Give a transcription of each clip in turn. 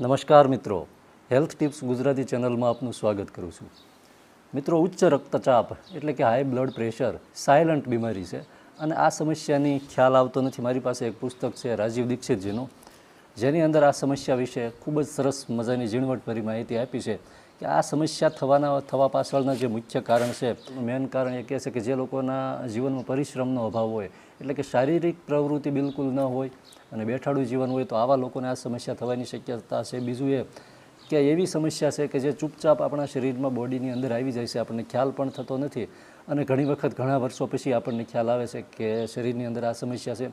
નમસ્કાર મિત્રો. Health tips Gujarati ચેનલમાં આપનું સ્વાગત કરું છું. મિત્રો, ઉચ્ચ રક્તચાપ એટલે કે હાઈ બ્લડ પ્રેશર સાયલન્ટ બીમારી છે અને આ સમસ્યાની ખ્યાલ આવતો નથી. મારી પાસે એક પુસ્તક છે, રાજીવ દીક્ષિતજીનું. જેની અંદર આ સમસ્યા વિશે ખૂબ જ સરસ મજાની ઝીણવટભરી માહિતી આપી છે. કે આ સમસ્યા થવાના, થવા પાછળના જે મુખ્ય કારણ છે, મેન કારણ એ કહે છે કે જે લોકોના જીવનમાં પરિશ્રમનો અભાવ હોય, એટલે કે શારીરિક પ્રવૃત્તિ બિલકુલ ન હોય અને બેઠાડું જીવન હોય, તો આવા લોકોને આ સમસ્યા થવાની શક્યતા છે. બીજું એ કે એવી સમસ્યા છે કે જે ચૂપચાપ આપણા શરીરમાં બોડીની અંદર આવી જાય છે, આપણને ખ્યાલ પણ થતો નથી અને ઘણી વખત ઘણા વર્ષો પછી આપણને ખ્યાલ આવે છે કે શરીરની અંદર આ સમસ્યા છે.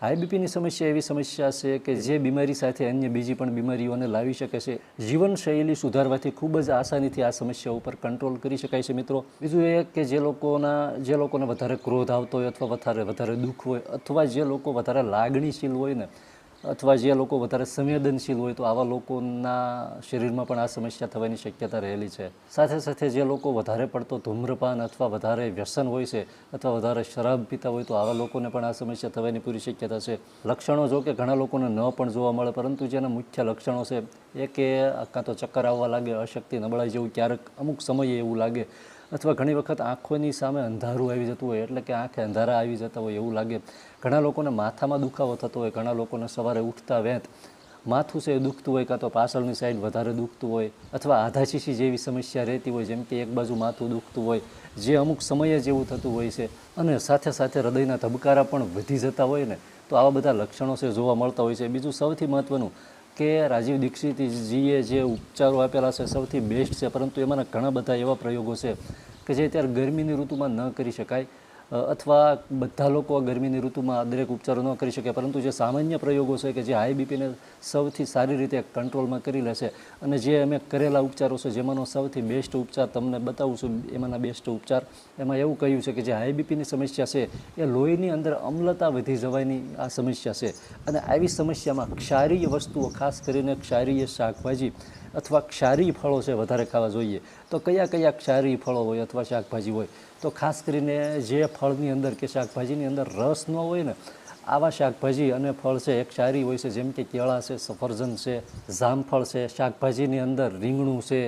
હાઈ બીપીની સમસ્યા એવી સમસ્યા છે કે જે બીમારી સાથે અન્ય બીજી પણ બીમારીઓને લાવી શકે છે. જીવનશૈલી સુધારવાથી ખૂબ જ આસાનીથી આ સમસ્યા ઉપર કંટ્રોલ કરી શકાય છે મિત્રો. બીજું એ કે જે લોકોના, જે લોકોને વધારે ક્રોધ આવતો હોય અથવા વધારે વધારે દુઃખ હોય અથવા જે લોકો વધારે લાગણીશીલ હોય ને અથવા જે લોકો વધારે સંવેદનશીલ હોય તો આવા લોકોના શરીરમાં પણ આ સમસ્યા થવાની શક્યતા રહેલી છે. સાથે સાથે જે લોકો વધારે પડતો ધૂમ્રપાન અથવા વધારે વ્યસન હોય છે અથવા વધારે શરાબ પીતા હોય તો આવા લોકોને પણ આ સમસ્યા થવાની પૂરી શક્યતા છે. લક્ષણો જો કે ઘણા લોકોને ન પણ જોવા મળે, પરંતુ જેના મુખ્ય લક્ષણો છે, એ કે કાં તો ચક્કર આવવા લાગે, અશક્તિ નબળાઈ જેવું ક્યારેક અમુક સમયે એવું લાગે. અથવા ઘણી વખત આંખોની સામે અંધારું આવી જતું હોય, એટલે કે આંખે અંધારા આવી જતા હોય એવું લાગે. ઘણા લોકોને માથામાં દુખાવો થતો હોય, ઘણા લોકોને સવારે ઉઠતા વેંત માથું છે એ દુખતું હોય, કાં તો પાછળની સાઈડ વધારે દુખતું હોય, અથવા આધા શીશી જેવી સમસ્યા રહેતી હોય, જેમ કે એક બાજુ માથું દુખતું હોય, જે અમુક સમયે જેવું થતું હોય છે, અને સાથે સાથે હૃદયના ધબકારા પણ વધી જતા હોય ને, તો આવા બધા લક્ષણો છે જોવા મળતા હોય છે. બીજું સૌથી મહત્ત્વનું કે રાજીવ દીક્ષિતજીએ જે ઉપચારો આપેલા છે સૌથી બેસ્ટ છે, પરંતુ એમાંના ઘણા બધા એવા પ્રયોગો છે કે જે અત્યારે ગરમીની ઋતુમાં ન કરી શકાય. અથવા બધા લોકો ગરમીની ઋતુમાં દરેક ઉપચારો ન કરી શકે, પરંતુ જે સામાન્ય પ્રયોગો છે કે જે હાઈ સૌથી સારી રીતે કંટ્રોલમાં કરી લે છે અને જે અમે કરેલા ઉપચારો છે, જેમાંનો સૌથી બેસ્ટ ઉપચાર તમને બતાવું છું, એમાંના બેસ્ટ ઉપચાર, એમાં એવું કહ્યું છે કે જે હાઈ સમસ્યા છે, એ લોહીની અંદર અમ્લતા વધી જવાની આ સમસ્યા છે. અને આવી સમસ્યામાં ક્ષારીય વસ્તુઓ, ખાસ કરીને ક્ષારીય શાકભાજી અથવા ક્ષારી ફળો છે, વધારે ખાવા જોઈએ. તો કયા કયા ક્ષારી ફળો હોય અથવા શાકભાજી હોય? તો ખાસ કરીને જે ફળની અંદર કે શાકભાજીની અંદર રસ ન હોય ને, આવા શાકભાજી અને ફળ છે, એક ક્ષારી હોય છે, જેમ કે કેળા છે, સફરજન છે જામફળ છે, શાકભાજીની અંદર રીંગણું છે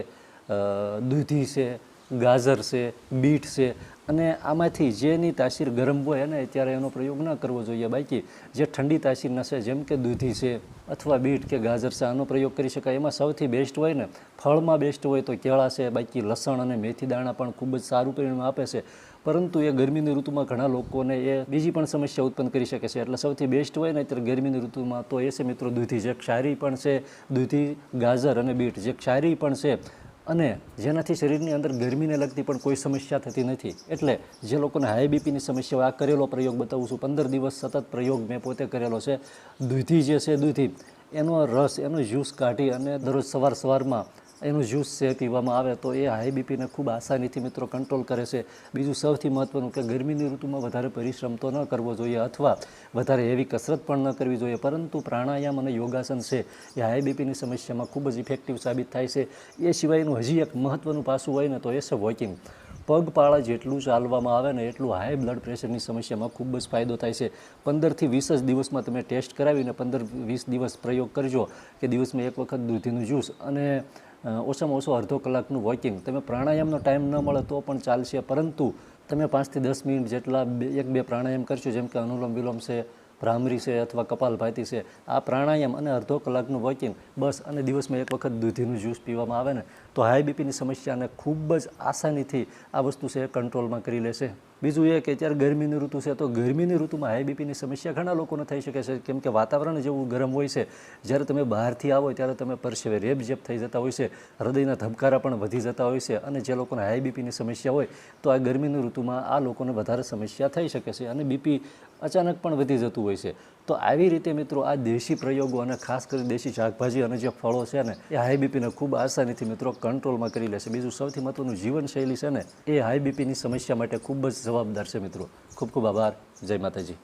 દૂધી છે, ગાજર છે, બીટ છે અને આમાંથી જેની તાસીર ગરમ હોય અને ત્યારે એનો પ્રયોગ ન કરવો જોઈએ. બાકી જે ઠંડી તાસીર નશે જેમ કે દૂધી છે અથવા બીટ કે ગાજર છે, આનો પ્રયોગ કરી શકાય. એમાં સૌથી બેસ્ટ હોય ને, ફળમાં બેસ્ટ હોય તો કેળા છે, બાકી લસણ અને મેથી દાણા પણ ખૂબ જ સારું પરિણામ આપે છે. પરંતુ એ ગરમીની ઋતુમાં ઘણા લોકોને એ બીજી પણ સમસ્યા ઉત્પન્ન કરી શકે છે. એટલે સૌથી બેસ્ટ હોય ને અત્યારે ગરમીની ઋતુમાં તો એ છે મિત્રો દૂધી. જે ક્ષારી પણ છે, દૂધી, ગાજર અને બીટ. જે ક્ષારી પણ છે અને જેનાથી શરીરની અંદર ગરમીને લગતી પણ કોઈ સમસ્યા થતી નથી. એટલે જે લોકોને હાઈ બીપીની સમસ્યા હોય આ કરેલો પ્રયોગ બતાવું છું. પંદર દિવસ સતત પ્રયોગ મેં પોતે કરેલો છે. દૂધી જે છે દૂધી એનો રસ, એનો જ્યુસ કાઢી અને દરરોજ સવાર સવારમાં એનું જ્યુસ છે, પીવામાં આવે તો એ હાઈ બીપીને ખૂબ આસાનીથી મિત્રો કંટ્રોલ કરે છે. બીજું સૌથી મહત્ત્વનું કે ગરમીની ઋતુમાં વધારે પરિશ્રમ તો ન કરવો જોઈએ અથવા વધારે એવી કસરત પણ ન કરવી જોઈએ, પરંતુ પ્રાણાયામ અને યોગાસન છે એ હાઈ બીપીની સમસ્યામાં ખૂબ જ ઇફેક્ટિવ સાબિત થાય છે. એ સિવાયનું હજી એક મહત્ત્વનું પાસું હોય ને તો એ છે વોકિંગ પગપાળા જેટલું ચાલવામાં આવે ને એટલું હાઈ બ્લડ પ્રેશરની સમસ્યામાં ખૂબ જ ફાયદો થાય છે. પંદરથી વીસ જ દિવસમાં તમે ટેસ્ટ કરાવીને પંદર વીસ દિવસ પ્રયોગ કરજો કે દિવસમાં એક વખત દૂધીનું જ્યુસ અને ઓછામાં ઓછો અડધો કલાકનું વોકિંગ. તમે પ્રાણાયામનો ટાઈમ ન મળે તો પણ ચાલશે. પરંતુ તમે પાંચથી દસ મિનિટ જેટલા એક, બે પ્રાણાયામ કરશો, જેમ કે અનુલોમ વિલોમ છે, ભ્રામરી છે અથવા કપાલભાતી છે, આ પ્રાણાયામ અને અડધો કલાકનું વોકિંગ બસ અને દિવસમાં એક વખત દૂધીનું જ્યુસ પીવામાં આવે ને, તો હાઈ બીપીની સમસ્યાને ખૂબ જ આસાનીથી આ વસ્તુ છે કંટ્રોલમાં કરી લેશે. બીજું એ કે અત્યારે ગરમીની ઋતુ છે, તો ગરમીની ઋતુમાં હાઈ બીપીની સમસ્યા ઘણા લોકોને થઈ શકે છે. કેમ કે વાતાવરણ જેવું ગરમ હોય છે, જ્યારે તમે બહારથી આવો ત્યારે તમે પરસેવે રેબઝેબ થઈ જતા હોય છે, હૃદયના ધબકારા પણ વધી જતા હોય છે અને જે લોકોને હાઈ બીપીની સમસ્યા હોય, તો આ ગરમીની ઋતુમાં આ લોકોને વધારે સમસ્યા થઈ શકે છે અને બીપી અચાનક પણ વધી જતું હોય છે. તો આવી રીતે મિત્રો આ દેશી પ્રયોગો અને ખાસ કરી દેશી શાકભાજી અને જે ફળો છે ને, એ હાઈ બીપીને ખૂબ આસાનીથી મિત્રો કંટ્રોલમાં કરી લેશે. બીજું સૌથી મહત્ત્વનું જીવનશૈલી છે ને, એ હાઈ બીપીની સમસ્યા માટે ખૂબ જ જવાબદાર છે મિત્રો. ખૂબ ખૂબ આભાર. જય માતાજી.